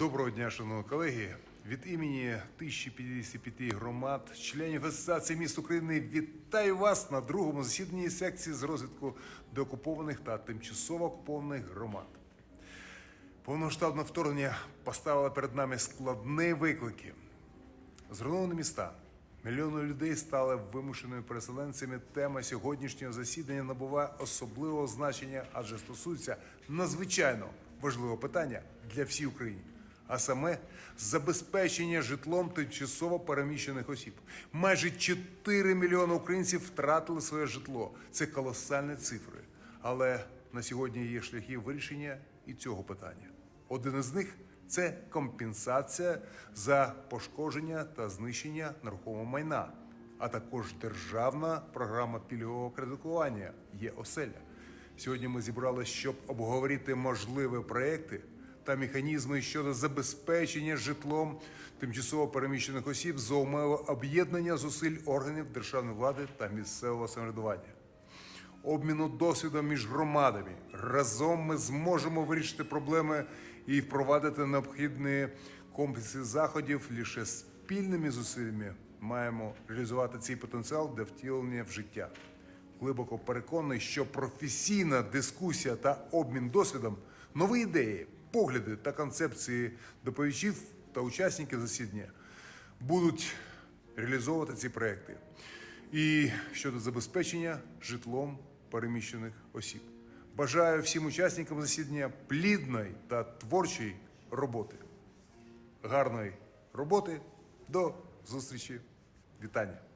Доброго дня, шановні колеги. Від імені 1055 громад, членів Асоціації міст України, вітаю вас на другому засіданні секції з розвитку деокупованих та тимчасово окупованих громад. Повномасштабне вторгнення поставило перед нами складні виклики. Зруйновані міста. Мільйони людей стали вимушеними переселенцями. Тема сьогоднішнього засідання набуває особливого значення, адже стосується надзвичайно важливого питання для всіх України, а саме забезпечення житлом тимчасово переміщених осіб. Майже 4 мільйони українців втратили своє житло. Це колосальні цифри. Але на сьогодні є шляхи вирішення і цього питання. Один із них це компенсація за пошкодження та знищення нерухомого майна, а також державна програма пільгового кредитування є оселя. Сьогодні ми зібралися, щоб обговорити можливі проекти та механізми щодо забезпечення житлом тимчасово переміщених осіб за умови об'єднання зусиль органів державної влади та місцевого самоврядування обміну досвідом між громадами. Разом ми зможемо вирішити проблеми і впровадити необхідні комплекси заходів. Лише спільними зусиллями маємо реалізувати цей потенціал для втілення в життя. Глибоко переконаний, що професійна дискусія та обмін досвідом, нові ідеї, погляди та концепції доповідачів та учасників засідання будуть реалізовувати ці проекти. І щодо забезпечення житлом переміщених осіб. Бажаю всім учасникам засідання плідної та творчої роботи. Гарної роботи. До зустрічі. Вітання.